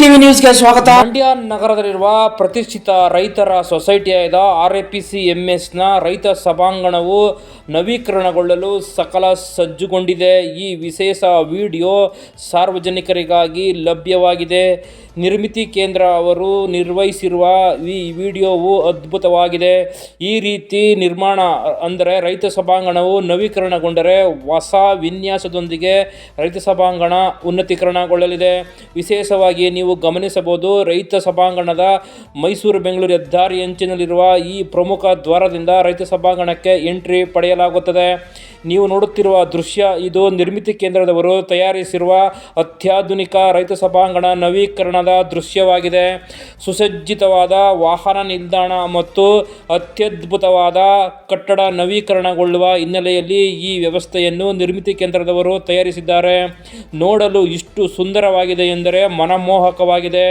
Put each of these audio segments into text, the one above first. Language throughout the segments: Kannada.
ಟಿವಿ ನ್ಯೂಸ್ಗೆ ಸ್ವಾಗತ. ಮಂಡ್ಯ ನಗರದಲ್ಲಿರುವ ಪ್ರತಿಷ್ಠಿತ ರೈತರ ಸೊಸೈಟಿಯಾದ R A P C M ಎಸ್ನ ರೈತ ಸಭಾಂಗಣವು ನವೀಕರಣಗೊಳ್ಳಲು ಸಕಲ ಸಜ್ಜುಗೊಂಡಿದೆ. ಈ ವಿಶೇಷ ವಿಡಿಯೋ ಸಾರ್ವಜನಿಕರಿಗಾಗಿ ಲಭ್ಯವಾಗಿದೆ. ನಿರ್ಮಿತಿ ಕೇಂದ್ರ ಅವರು ನಿರ್ವಹಿಸಿರುವ ಈ ವಿಡಿಯೋವು ಅದ್ಭುತವಾಗಿದೆ. ಈ ರೀತಿ ನಿರ್ಮಾಣ, ಅಂದರೆ ರೈತ ಸಭಾಂಗಣವು ನವೀಕರಣಗೊಂಡರೆ ಹೊಸ ವಿನ್ಯಾಸದೊಂದಿಗೆ ರೈತ ಸಭಾಂಗಣ ಉನ್ನತೀಕರಣಗೊಳ್ಳಲಿದೆ. ವಿಶೇಷವಾಗಿ ನೀವು ಗಮನಿಸಬಹುದು, ರೈತ ಸಭಾಂಗಣದ ಮೈಸೂರು ಬೆಂಗಳೂರು ಹೆದ್ದಾರಿ ಅಂಚಿನಲ್ಲಿರುವ ಈ ಪ್ರಮುಖ ದ್ವಾರದಿಂದ ರೈತ ಸಭಾಂಗಣಕ್ಕೆ ಎಂಟ್ರಿ ಪಡೆಯಲಾಗುತ್ತದೆ. ನೀವು ನೋಡುತ್ತಿರುವ ದೃಶ್ಯ ಇದು. ನಿರ್ಮಿತಿ ಕೇಂದ್ರದವರು ತಯಾರಿಸಿರುವ ಅತ್ಯಾಧುನಿಕ ರೈತ ಸಭಾಂಗಣ ನವೀಕರಣದ ದೃಶ್ಯವಾಗಿದೆ. ಸುಸಜ್ಜಿತವಾದ ವಾಹನ ನಿಲ್ದಾಣ ಮತ್ತು ಅತ್ಯದ್ಭುತವಾದ ಕಟ್ಟಡ ನವೀಕರಣಗೊಳ್ಳುವ ಹಿನ್ನೆಲೆಯಲ್ಲಿ ಈ ವ್ಯವಸ್ಥೆಯನ್ನು ನಿರ್ಮಿತಿ ಕೇಂದ್ರದವರು ತಯಾರಿಸಿದ್ದಾರೆ. ನೋಡಲು ಇಷ್ಟು ಸುಂದರವಾಗಿದೆ ಎಂದರೆ ಮನಮೋಹಕವಾಗಿದೆ.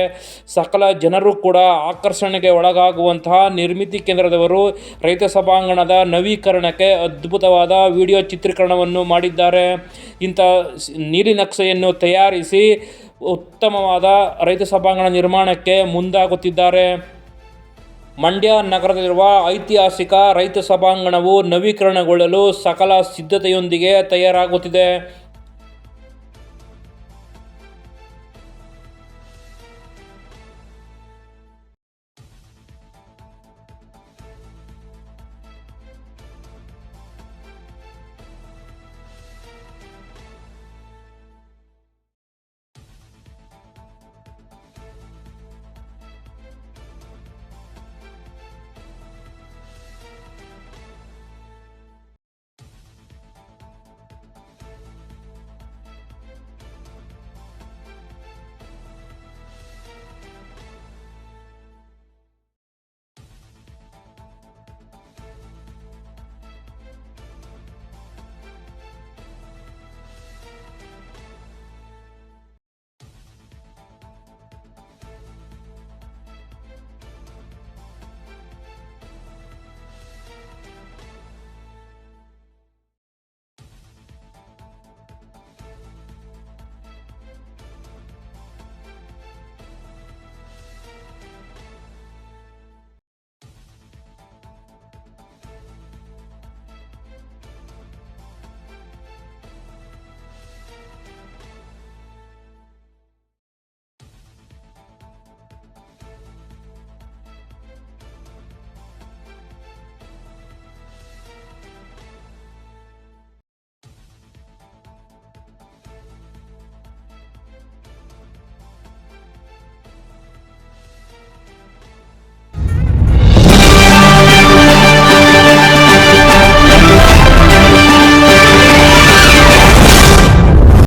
ಸಕಲ ಜನರು ಕೂಡ ಆಕರ್ಷಣೆಗೆ ಒಳಗಾಗುವಂತಹ ನಿರ್ಮಿತಿ ಕೇಂದ್ರದವರು ರೈತ ಸಭಾಂಗಣದ ನವೀಕರಣಕ್ಕೆ ಅದ್ಭುತವಾದ ವಿಡಿಯೋ ಚಿತ್ರೀಕರಣವನ್ನು ಮಾಡಿದ್ದಾರೆ. ಇಂಥ ನೀಲಿನಕ್ಷೆಯನ್ನು ತಯಾರಿಸಿ ಉತ್ತಮವಾದ ರೈತ ಸಭಾಂಗಣ ನಿರ್ಮಾಣಕ್ಕೆ ಮುಂದಾಗುತ್ತಿದ್ದಾರೆ. ಮಂಡ್ಯ ನಗರದಲ್ಲಿರುವ ಐತಿಹಾಸಿಕ ರೈತ ಸಭಾಂಗಣವು ನವೀಕರಣಗೊಳ್ಳಲು ಸಕಲ ಸಿದ್ಧತೆಯೊಂದಿಗೆ ತಯಾರಾಗುತ್ತಿದೆ.